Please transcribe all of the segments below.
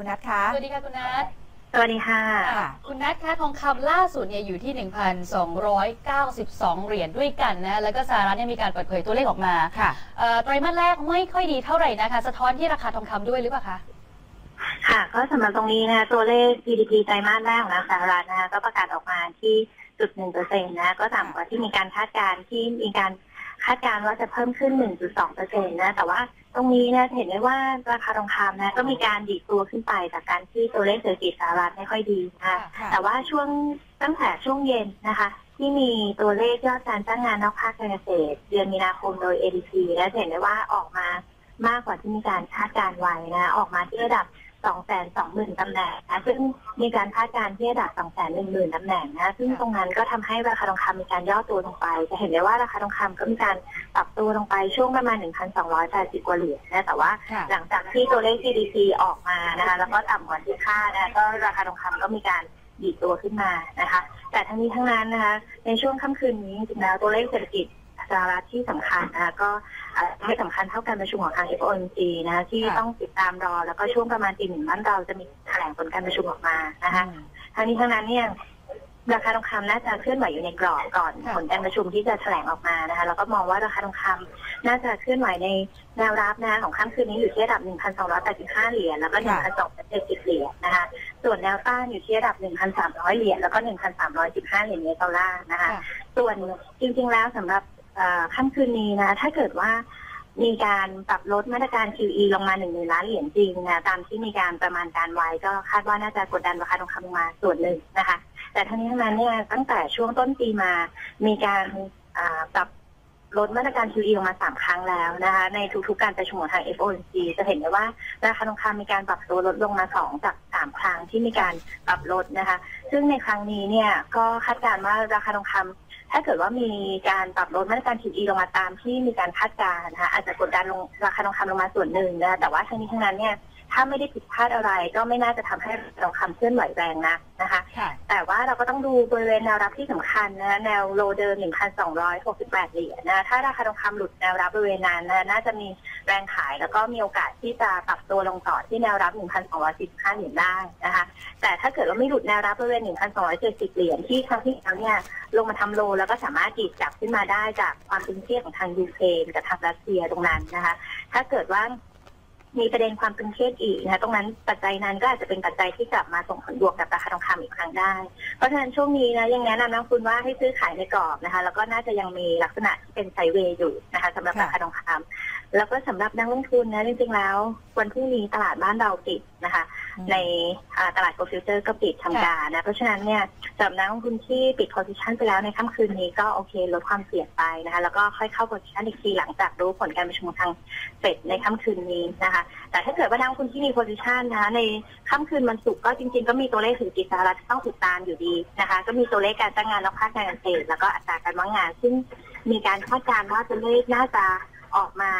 คุณนัทคะสวัสดีค่ะคุณนัทสวัสดีค่ะค่ะ คุณนัทคะทองคำล่าสุดเนี่ยอยู่ที่ 1,292 เหรียญด้วยกันนะ แล้วก็สหรัฐเนี่ยมีการเปิดเผยตัวเลขออกมาค่ะเอ่อไตรมาสแรกไม่ค่อยดีเท่าไหร่นะคะ สะท้อนที่ราคาทองคำด้วยหรือเปล่าคะค่ะก็สำหรับตรงนี้นะคะตัวเลข GDP ไตรมาสแรกของสหรัฐนะคะก็ประกาศออกมาที่จุดหนึ่งเปอร์เซ็นต์นะก็ต่ำกว่าที่มีการคาดการณ์ที่มีการคาดการณ์ว่าจะเพิ่มขึ้น 1.2เปอร์เซ็นต์นะ แต่ว่า ตรงนี้นะเห็นได้ว่าราคาทองคำนะก็มีการดีดตัวขึ้นไปจากการที่ตัวเลขเศรษฐกิจสหรัฐไม่ค่อยดีนะคะค่ะแต่ว่าช่วงตั้งแต่ช่วงเย็นนะคะ ที่มีตัวเลขยอดการจ้างงานนอกภาคการเกษตร เดือนมีนาคมโดย ADP และเห็นได้ว่าออกมามากกว่าที่มีการคาดการณ์ไว้นะ ออกมาที่ระดับ 2 2 0 0 0 0 ตำแหน่งนะซึ่งมีการคาดการณ์ที่ระดับ2 1 0 0 0 0ตำแหน่งนะซึ่งตรงนั้นก็ทำให้ราคาทองคำมีการย่อตัวลงไป จะเห็นได้ว่าราคาทองคำก็มีการปรับตัวลงไปช่วงประมาณ 1,280 กว่าเหรียญนะแต่ว่าค่ะหลังจากที่ตัวเลข GDP ออกมานะคะแล้วก็ต่ำกว่าที่คาดนะก็ราคาทองคำก็มีการดีดตัวขึ้นมานะคะ แต่ทั้งนี้ทั้งนั้นนะคะในช่วงค่ำคืนนี้จริงๆแล้วตัวเลขเศรษฐกิจ สหรัฐที่สำคัญนะคะก็เอ่อไม่สำคัญเท่าการประชุมของทาง FOMC นะคะที่ค่ะต้องติดตามรอแล้วก็ช่วงประมาณตีหนึ่งบ้านเราจะมีแถลงผลการประชุมออกมานะคะอืมทั้งนี้ทั้งนั้นเนี่ยราคาทองคำน่าจะเคลื่อนไหวอยู่ในกรอบก่อนค่ะผลการประชุมที่จะแถลงออกมานะคะแล้วก็มองว่าราคาทองคำน่าจะเคลื่อนไหวในแนวรับนะคะของค่ำคืนนี้อยู่ที่ระดับ 1,285 เหรียญแล้วก็ 1,270 เหรียญนะคะ ส่วนแนวต้านอยู่ที่ระดับ 1,300 เหรียญแล้วก็ 1,315 เหรียญเยนดอลลาร์นะคะค่ะส่วนจริงๆแล้วสำหรับเอ่อ ค่ำคืนนี้นะ ถ้าเกิดว่ามีการปรับลดมาตรการ QE ลงมาหนึ่งหมื่นล้านเหรียญจริงนะตามที่มีการประมาณการไว้ก็คาดว่าน่าจะกดดันราคาทองคำลงมาส่วนหนึ่งนะคะ แต่ทั้งนี้ทั้งนั้นเนี่ยตั้งแต่ช่วงต้นปีมา มีการปรับ ลดมาตรการ QE ลงมาสามครั้งแล้วนะคะในทุกๆการประชุมของทาง FOMC จะเห็นได้ว่าราคาทองคำมีการปรับตัวลดลงมาสองจากสามครั้งที่มีการปรับลดนะคะ ซึ่งในครั้งนี้เนี่ยก็คาดการณ์ว่าราคาทองคำถ้าเกิดว่ามีการปรับลดมาตรการ QE ลงมาตามที่มีการคาดการณ์นะคะอาจจะกดดันลงราคาทองคำลงมาส่วนหนึ่งนะคะแต่ว่าทั้งนี้ทั้งนั้นเนี่ย ถ้าไม่ได้ผิดพลาดอะไรก็ไม่น่าจะทำให้ราคาทองคำเคลื่อนไหวแรงนักนะคะค่ะแต่ว่าเราก็ต้องดูบริเวณแนวรับที่สำคัญนะแนวโลเดิม 1,268 เหรียญนะถ้าราคาทองคำหลุดแนวรับบริเวณนั้นนะน่าจะมีแรงขายแล้วก็มีโอกาสที่จะปรับตัวลงต่อที่แนวรับ 1,245 เหรียญได้นะคะ แต่ถ้าเกิดว่าไม่หลุดแนวรับบริเวณ 1,270 เหรียญที่ครั้งที่แล้วเนี่ยลงมาทำโลแล้วก็สามารถดีดกลับขึ้นมาได้จากความตึงเครียดของทางยูเครนกับทางรัสเซียตรงนั้นนะคะ ถ้าเกิดว่า มีประเด็นความตึงเครียดอีกนะตรงนั้นปัจจัยนั้นก็อาจจะเป็นปัจจัยที่กลับมาส่งผลบวกกับราคาทองคำอีกครั้งได้ เพราะฉะนั้นช่วงนี้นะยังแนะนำนักคุณว่าให้ซื้อขายในกรอบนะคะ แล้วก็น่าจะยังมีลักษณะที่เป็นไซเวย์อยู่นะคะสำหรับราคาทองคำ แล้วก็สำหรับนักลงทุนนะจริงๆแล้ว วันพรุ่งนี้ตลาดบ้านเราปิดนะคะ ในอ่าตลาดโกลด์ฟิวเจอร์ก็ปิดทำการนะ เพราะฉะนั้นเนี่ยสำหรับนักลงทุนที่ปิดโพซิชันไปแล้วในค่ำคืนนี้ก็โอเคลดความเสี่ยงไปนะคะ แล้วก็ค่อยเข้าโพซิชันอีกทีหลังจากรู้ผลการประชุมของทางเฟดในค่ำคืนนี้นะคะ แต่ถ้าเกิดว่านักลงทุนที่มีโพซิชันนะคะในค่ำคืนวันศุกร์ก็จริง ๆ ก็มีตัวเลขเศรษฐกิจสหรัฐที่ต้องติดตามอยู่ดีนะคะ ก็มีตัวเลขการจ้างงานนอกภาคการเกษตรแล้วก็อัตราการว่างงานซึ่งมีการคาดการณ์ว่าตัวเลขน่าจะ ออกมา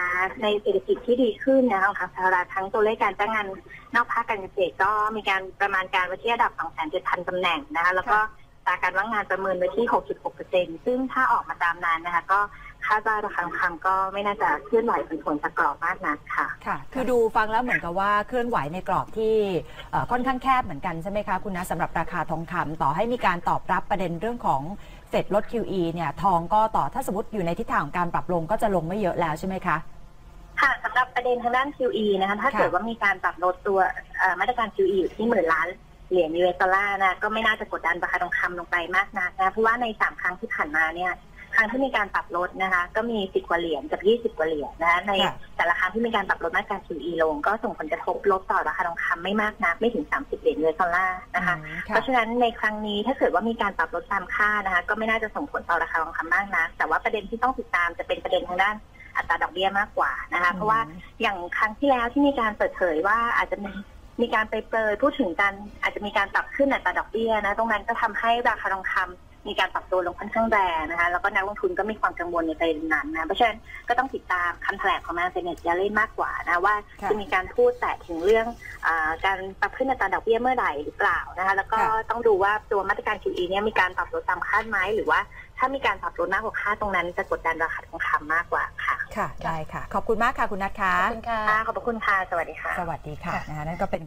ในเศรษฐกิจที่ดีขึ้นนะคะของทางสหรัฐทั้งตัวเลขการจ้างงานนอกภาคการเกษตรก็มีการประมาณการไว้ที่ระดับ 2,700 ตำแหน่งนะคะแล้วก็ตราการว่างงานประเมินไว้ที่ 66%ซึ่งถ้าออกมาตามนั้นนะคะก็ คาดว่าราคาทองคำก็ไม่น่าจะเคลื่อนไหวเป็นผลจากกรอบมากนักค่ะ ค่ะ คือดูฟังแล้วเหมือนกับว่าเคลื่อนไหวในกรอบที่เอ่อค่อนข้างแคบเหมือนกันใช่ไหมคะคุณนะสำหรับราคาทองคำต่อให้มีการตอบรับประเด็นเรื่องของเฟดลด QE เนี่ยทองก็ต่อถ้าสมมติอยู่ในทิศทางของการปรับลงก็จะลงไม่เยอะแล้วใช่ไหมคะ ค่ะสำหรับประเด็นทางด้าน QE นะคะถ้าค่ะ เกิดว่ามีการปรับลดตัวเอ่อมาตรการ QE อยู่ที่หมื่นล้านเหรียญ US ดอลลาร์นะก็ไม่น่าจะกดดันราคาทองคำลงไปมากนักนะเพราะว่าในสามครั้งที่ผ่านมาเนี่ย ครั้งที่มีการปรับลดนะคะ ก็มีสิบกว่าเหรียญกับยี่สิบกว่าเหรียญนะคะในค่ะแต่ละครั้งที่มีการปรับลดมาตรการ QE ลง ก็ส่งผลกระทบลบต่อราคาทองคำไม่มากนักไม่ถึง30เหรียญ US ดอลลาร์นะคะอืมเพค่ะราะฉะนั้นในครั้งนี้ถ้าเกิดว่ามีการปรับลดตามค่านะคะ ก็ไม่น่าจะส่งผลต่อราคาทองคำมากนะแต่ว่าประเด็นที่ต้องติดตามจะเป็นประเด็นทางด้านอัตราดอกเบี้ยมากกว่านะคะ เพราะว่าอย่างครั้งที่แล้วที่มีการเปิดเผยว่าอาจจะมีมีการไปเปรยพูดถึงกันอาจจะมีการปรับขึ้นอัตราดอกเบี้ยนะ ตรงนั้นก็ทำให้ราคาทองคำ มีการปรับตัวลงค่อนข้างแรงนะคะ แล้วก็นักลงทุนก็มีความกังวลในประเด็นนั้นนะ เพราะฉะนั้นก็ต้องติดตามคำแถลงของนางเซเนตยาเล่นมากกว่านะว่าค่ะจะมีการพูดแต่ถึงเรื่องอ่าการปรับขึ้นอัตราดอกเบี้ยเมื่อไหร่หรือเปล่านะคะ แล้วก็ค่ะต้องดูว่าตัวมาตรการ QE เนี่ยมีการปรับลดตามคาดไหมหรือว่าถ้ามีการปรับลดมากกว่าคาดตรงนั้นจะกดดันราคาทองคำมากกว่าค่ะ ค่ะ ได้ค่ะ ขอบคุณมากค่ะคุณนัทคะขอบคุณค่ะค่ะขอบพระคุณค่ะ สวัสดีค่ะ สวัสดีค่ะค่ะนะคะนั่นก็เป็น